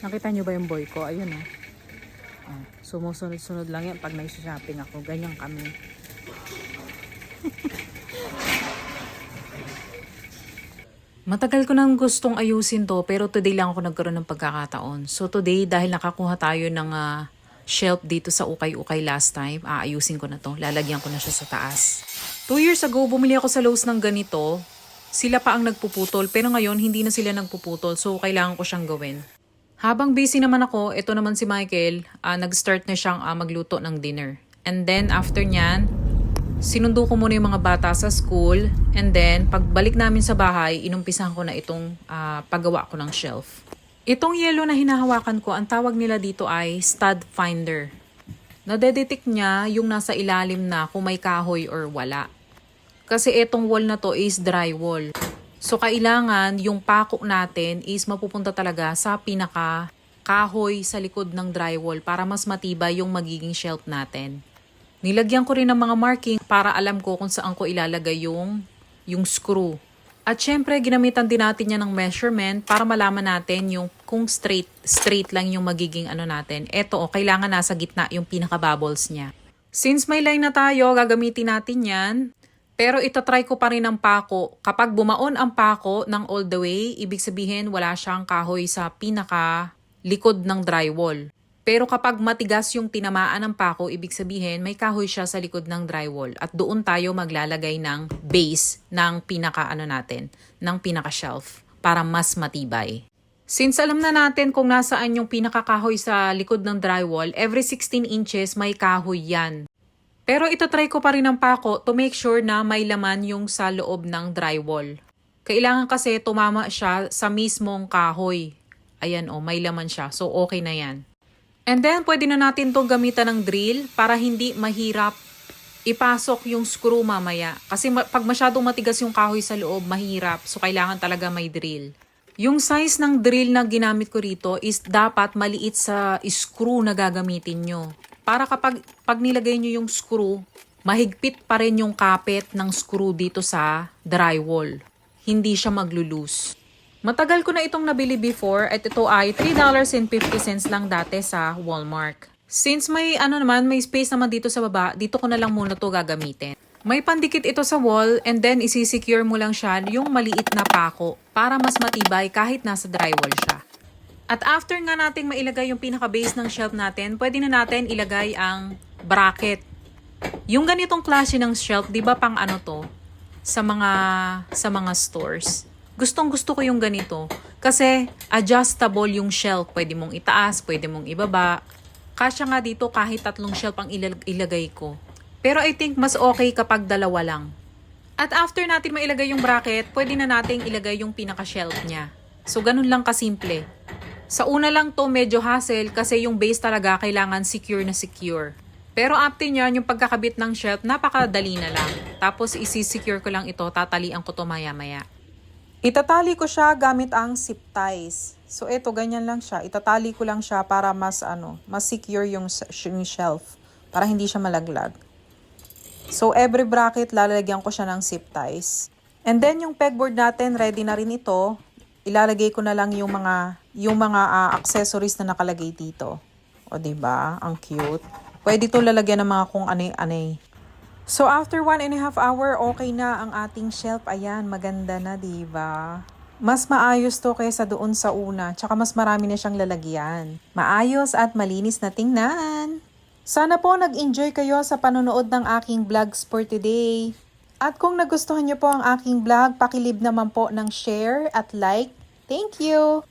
Nakita nyo ba yung boy ko? Ayun oh. oh sumusunod-sunod lang yan pag may shopping ako. Ganyan kami. Matagal ko nang gustong ayusin to pero today lang ako nagkaroon ng pagkakataon. So today dahil nakakuha tayo ng ah, shelf dito sa Ukay-Ukay last time, aayusin ko na to. Lalagyan ko na siya sa taas. Two years ago, bumili ako sa Lowe's ng ganito. Sila pa ang nagpuputol pero ngayon hindi na sila nagpuputol so kailangan ko siyang gawin. Habang busy naman ako, ito naman si Michael, ah, nag-start na siyang ah, magluto ng dinner. And then after nyan, sinundo ko muna yung mga bata sa school. And then, pagbalik namin sa bahay, inumpisahan ko na itong ah, paggawa ko ng shelf. Itong yellow na hinahawakan ko, ang tawag nila dito ay stud finder. Nadedetect niya yung nasa ilalim na kung may kahoy or wala. Kasi itong wall na to is drywall. So, kailangan yung pako natin is mapupunta talaga sa pinaka kahoy sa likod ng drywall para mas matibay yung magiging shelf natin. Nilagyan ko rin ng mga marking para alam ko kung saan ko ilalagay yung, yung screw. At syempre, ginamitan din natin yan ng measurement para malaman natin yung kung straight, straight lang yung magiging ano natin. Eto, oh, kailangan nasa gitna yung pinaka-bubbles niya. Since may line na tayo, gagamitin natin yan. Pero itatry ko pa rin ang pako. Kapag bumaon ang pako ng all the way, ibig sabihin wala siyang kahoy sa pinaka likod ng drywall. Pero kapag matigas yung tinamaan ng pako, ibig sabihin may kahoy siya sa likod ng drywall. At doon tayo maglalagay ng base ng pinaka ano natin, ng pinaka shelf para mas matibay. Since alam na natin kung nasaan yung pinakakahoy sa likod ng drywall, every 16 inches may kahoy yan. Pero ito try ko pa rin ng pako to make sure na may laman yung sa loob ng drywall. Kailangan kasi tumama siya sa mismong kahoy. Ayan o, may laman siya. So okay na yan. And then pwede na natin tong gamitan ng drill para hindi mahirap ipasok yung screw mamaya. Kasi ma- pag masyadong matigas yung kahoy sa loob, mahirap. So kailangan talaga may drill. Yung size ng drill na ginamit ko rito is dapat maliit sa screw na gagamitin nyo. Para kapag pag nilagay nyo yung screw, mahigpit pa rin yung kapit ng screw dito sa drywall. Hindi siya maglulus. Matagal ko na itong nabili before at ito ay $3.50 lang dati sa Walmart. Since may ano naman, may space naman dito sa baba, dito ko na lang muna to gagamitin. May pandikit ito sa wall and then isisecure mo lang siya yung maliit na pako para mas matibay kahit nasa drywall siya. At after nga nating mailagay yung pinaka-base ng shelf natin, pwede na natin ilagay ang bracket. Yung ganitong klase ng shelf, 'di ba pang ano to sa mga sa mga stores. Gustong gusto ko yung ganito kasi adjustable yung shelf. Pwede mong itaas, pwede mong ibaba. Kasya nga dito kahit tatlong shelf ang ilag- ilagay ko. Pero I think mas okay kapag dalawa lang. At after natin mailagay yung bracket, pwede na nating ilagay yung pinaka-shelf niya. So ganun lang kasimple. Sa una lang to medyo hassle kasi yung base talaga kailangan secure na secure. Pero after nyan, yung pagkakabit ng shelf, napakadali na lang. Tapos isi-secure ko lang ito, tatalian ko to maya-maya. Itatali ko siya gamit ang zip ties. So ito, ganyan lang siya. Itatali ko lang siya para mas ano, mas secure yung, yung shelf. Para hindi siya malaglag. So every bracket, lalagyan ko siya ng zip ties. And then yung pegboard natin, ready na rin ito. Ilalagay ko na lang yung mga yung mga ah, accessories na nakalagay dito. O 'di ba? Ang cute. Pwede ito lalagyan ng mga kung anay-anay. So after one and a half hour, okay na ang ating shelf. Ayan, maganda na, 'di ba? Mas maayos to kaysa doon sa una. Tsaka mas marami na siyang lalagyan. Maayos at malinis na tingnan. Sana po nag-enjoy kayo sa panonood ng aking vlogs for today. At kung nagustuhan niyo po ang aking vlog, pakilib naman po ng share at like. Thank you!